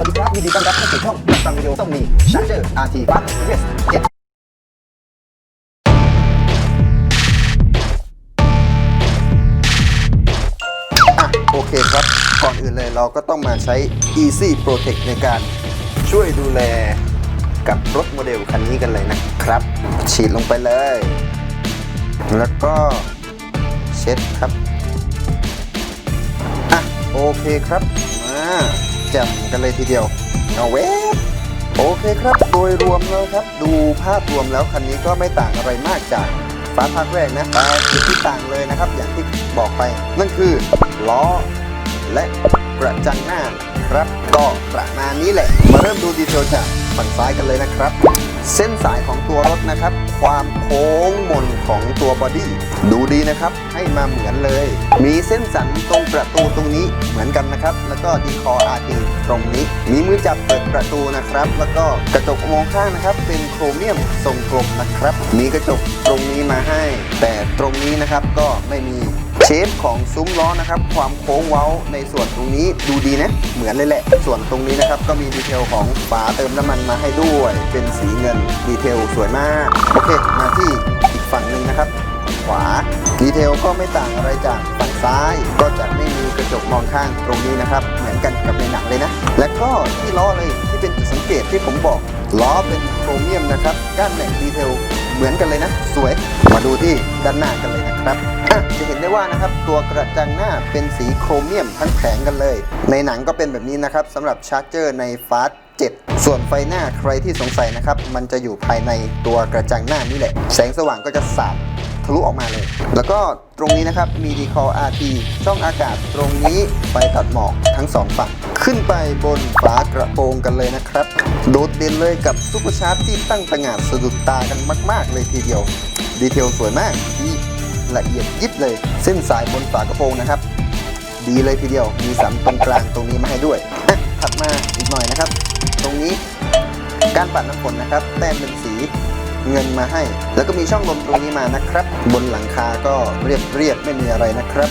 วัสดีครับยินดีต้อนรับเข้าสู่ช่องรับฟังวิดีโอต้องมีชาร์เจอร์ RT ฟัสเยสเจ็ดโอเคครับ ก่อนอื่นเลยเราก็ต้องมาใช้ Easy Protect ในการช่วยดูแลกับรถโมเดลคันนี้กันเลยนะครับ ฉีดลงไปเลย แล้วก็เช็ดครับ อะ โอเคครับ มา แจ่มกันเลยทีเดียวเอาเวฟโอเคครับ โดยรวมแล้วครับ ดูภาพรวมแล้วคันนี้ก็ไม่ต่างอะไรมากจากฟ้าพักแรกนะแต่จุดที่ต่างเลยนะครับ อย่างที่บอกไป นั่นคือล้อและกระจังหน้าครับก็ประมาณนี้แหละ มาเริ่มดูดีเทลจากฝั่งซ้ายกันเลยนะครับ เส้นสายของตัวรถนะครับ ความโค้งมนของตัวบอดี้ดูดีนะครับ ให้มาเหมือนเลย มีเส้นสันตรงประตูตรงนี้เหมือนกันนะครับ แล้วก็ดีคออาร์ทีตรงนี้ มีมือจับเปิดประตูนะครับ แล้วก็กระจกมองข้างนะครับ เป็นโครเมียมทรงกลมนะครับ มีกระจกตรงนี้มาให้ แต่ตรงนี้นะครับก็ไม่มี เชฟของซุ้มล้อนะครับ ความโค้งเว้าในส่วนตรงนี้ดูดีนะ เหมือนเลยแหละ ส่วนตรงนี้นะครับ ก็มีดีเทลของฝาเติมน้ำมันมาให้ด้วย เป็นสีเงินดีเทลสวยมาก โอเค มาที่อีกฝั่งหนึ่งนะครับ ขวาดีเทลก็ไม่ต่างอะไรจากฝั่งซ้าย ก็จะไม่มีกระจกมองข้างตรงนี้นะครับ เหมือนกันกับในหนังเลยนะ และก็ที่ล้อเลยที่เป็นจุดสังเกตที่ผมบอกล้อเป็นโครเมียมนะครับก้านแหล่งดีเทล เหมือนกันเลยนะ สวยมาดูที่ด้านหน้ากันเลยนะครับอะจะเห็นได้ว่านะครับตัวกระจังหน้าเป็นสีโครเมียมทั้งแผงกันเลย ในหนังก็เป็นแบบนี้นะครับสำหรับชาร์จเจอร์ในฟาส7ส่วนไฟหน้าใครที่สงสัยนะครับ มันจะอยู่ภายในตัวกระจังหน้านี่แหละ แสงสว่างก็จะสาดะลุออกมาเลย แล้วก็ตรงนี้นะครับมีดีคอ RT ช่องอากาศตรงนี้ไฟตัดหมอกทั้งสองฝั่งขึ้นไปบนฝากระโปรงกันเลยนะครับ โดดเด่นเลยกับซุปเปอร์ชาร์จที่ตั้งตระง่าสะดุดตากันมาก ๆ เลยทีเดียว ดีเทลสวยมากนี่ละเอียดยิบเลย เส้นสายบนฝากระโปรงนะครับ ดีเลยทีเดียวมีสัมตรงกลางตรงนี้มาให้ด้วยถัดมาอีกหน่อยนะครับ ตรงนี้การปัดน้ำฝนนะครับ แต้มเป็นสี เงินมาให้ แล้วก็มีช่องลมตรงนี้มานะครับ บนหลังคาก็เรียบเรียบๆไม่มีอะไรนะครับ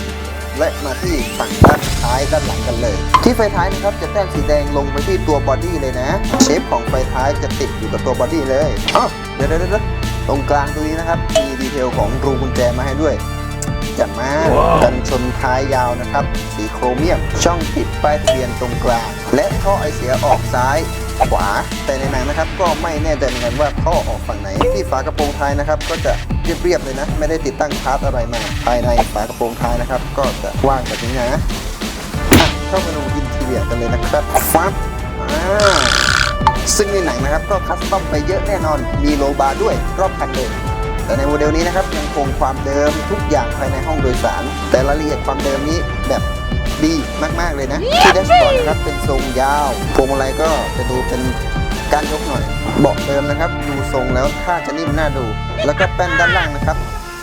และมาที่ฝั่งด้านท้ายด้านหลังกันเลย ที่ไฟท้ายนะครับจะแต้มสีแดงลงไปที่ตัวบอดี้เลยนะ เชฟของไฟท้ายจะติดอยู่กับตัวบอดี้เลยอ๋อเดี๋ยวเดี๋ยวเดี๋ยวตรงกลางตรงนี้นะครับ มีดีเทลของรูกุญแจมาให้ด้วยจัดมากันชนท้ายยาวนะครับ สีโครเมียม ช่องติดป้ายทะเบียนตรงกลาง และท่อไอเสียออกซ้าย ขวา แต่ในหนังนะครับก็ไม่แน่ใจเหมือนกันว่าท่อออกฝั่งไหน ที่ฝากระโปรงท้ายนะครับ ก็จะเรียบๆเลยนะ ไม่ได้ติดตั้งพาร์ทอะไรมา ภายในฝากระโปรงท้ายนะครับ ก็จะว่างแบบนี้นะเข้ามาดูอินทีเรียกันเลยนะครับฟับอ่าซึ่งในหนังนะครับก็คัสตอมไปเยอะแน่นอน มีโลบาร์ด้วยรอบคันเลย แต่ในโมเดลนี้นะครับยังคงความเดิมทุกอย่างภายในห้องโดยสาร แต่รายละเอียดความเดิมนี้แบบ ดีมากๆเลยนะ ที่แดชบอร์ดนะครับเป็นทรงยาวพวงมาลัยก็จะดูเป็นการยกหน่อย เบาะเดิมนะครับดูทรงแล้วค่าจะนิ่มน่าดู แล้วก็แป้นด้านล่างนะครับ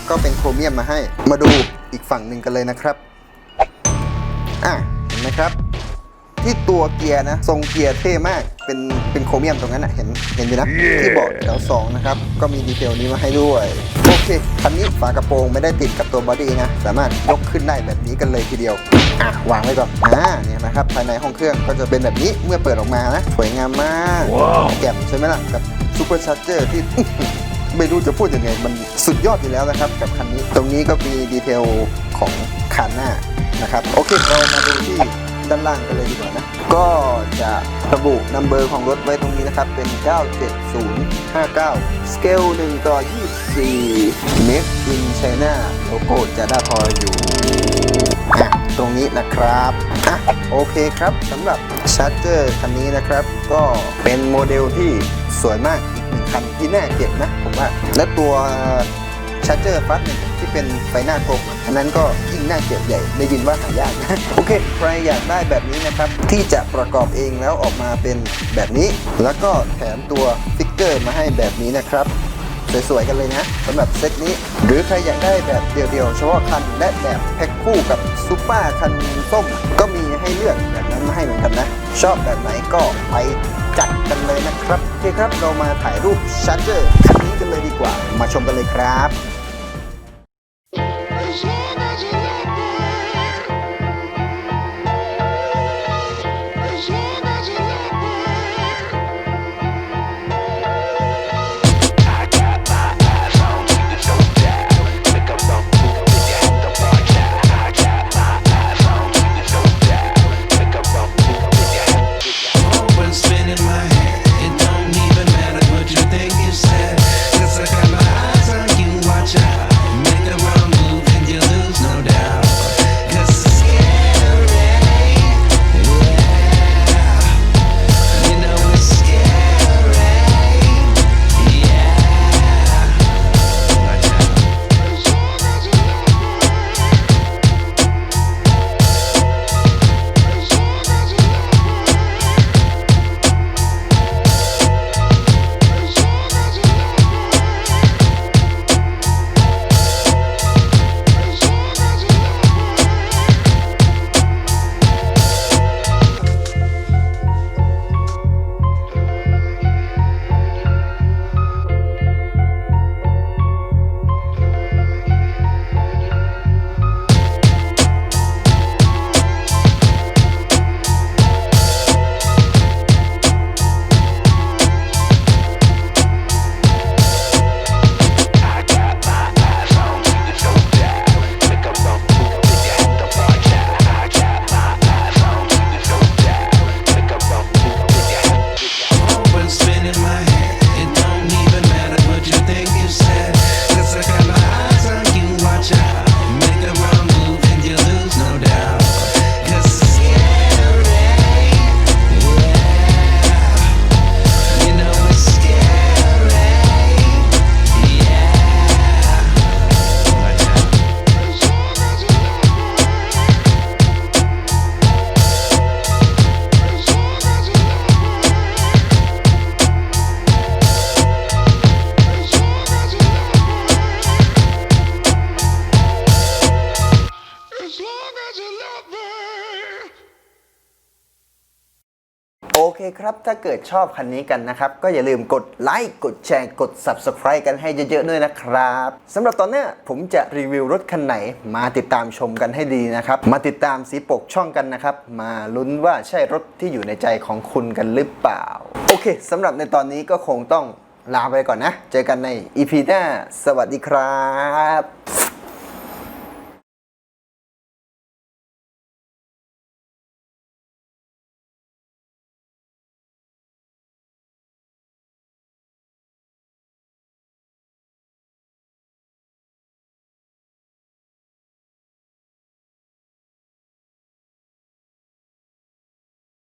ก็เป็นโครเมียมมาให้ มาดูอีกฝั่งหนึ่งกันเลยนะครับ อะเห็นไหมครับ ที่ตัวเกียร์นะ ทรงเกียร์เท่มาก เป็นเป็นโครเมียมตรงนั้นนะเห็นเห็นอยู่นะ ที่เบาะแถวสองนะครับ ก็มีดีเทลนี้มาให้ด้วย โอเค คันนี้ฝากระโปรงไม่ได้ติดกับตัวบอดี้นะ สามารถยกขึ้นได้แบบนี้กันเลยทีเดียว อะ วางไว้ก่อน อ่า เนี่ยนะครับ ภายในห้องเครื่องก็จะเป็นแบบนี้ เมื่อเปิดออกมานะ สวยงามมากแจ่มใช่ไหมล่ะ กับซูเปอร์ชาร์เจอร์ที่ไม่รู้จะพูดยังไง มันสุดยอดอยู่แล้วนะครับ กับคันนี้ ตรงนี้ก็มีดีเทลของคันหน้านะครับ โอเค เรามาดูที่ ด้านล่างกันเลยดีกว่านะ ก็จะระบุนัมเบอร์ของรถไว้ตรงนี้นะครับ เป็น 97059 สเกล1ต่อ 24 Make in China โลโก้จะได้พออยู่อะตรงนี้นะครับอะโอเคครับสำหรับชาร์เจอร์คันนี้นะครับ ก็เป็นโมเดลที่สวยมากอีกหนึ่งคันที่น่าเก็บนะผมว่าและตัว ชาร์เจอร์ฟัสเนี่ยที่เป็นไฟหน้ากลมอันนั้นก็ยิ่งน่าเก็บใหญ่ได้ยินว่าหายากนะโอเคใครอยากได้แบบนี้นะครับที่จะประกอบเองแล้วออกมาเป็นแบบนี้ แล้วก็แถมตัวสติ๊กเกอร์มาให้แบบนี้นะครับสวยๆ กันเลยนะสำหรับเซตนี้ หรือใครอยากได้แบบเดียวๆเฉพาะคันและแบบแพ็คคู่กับซูเปอร์คันส้ม ก็มีให้เลือกแบบนั้นมาให้เหมือนกันนะ ชอบแบบไหนก็ไป จัดกันเลยนะครับโอเคครับเรามาถ่ายรูปชาร์เจอร์คันนี้กันเลยดีกว่า มาชมกันเลยครับ โอเคครับ ถ้าเกิดชอบคันนี้กันนะครับ ก็อย่าลืมกดไลค์กดแชร์กด Subscribe กันให้เยอะๆด้วยนะครับสำหรับตอนนี้ผมจะรีวิวรถคันไหน มาติดตามชมกันให้ดีนะครับ มาติดตามสีปกช่องกันนะครับ มาลุ้นว่าใช่รถที่อยู่ในใจของคุณกันหรือเปล่า โอเคสำหรับในตอนนี้ก็คงต้องลาไปก่อนนะ เจอกันใน EP หน้า สวัสดีครับ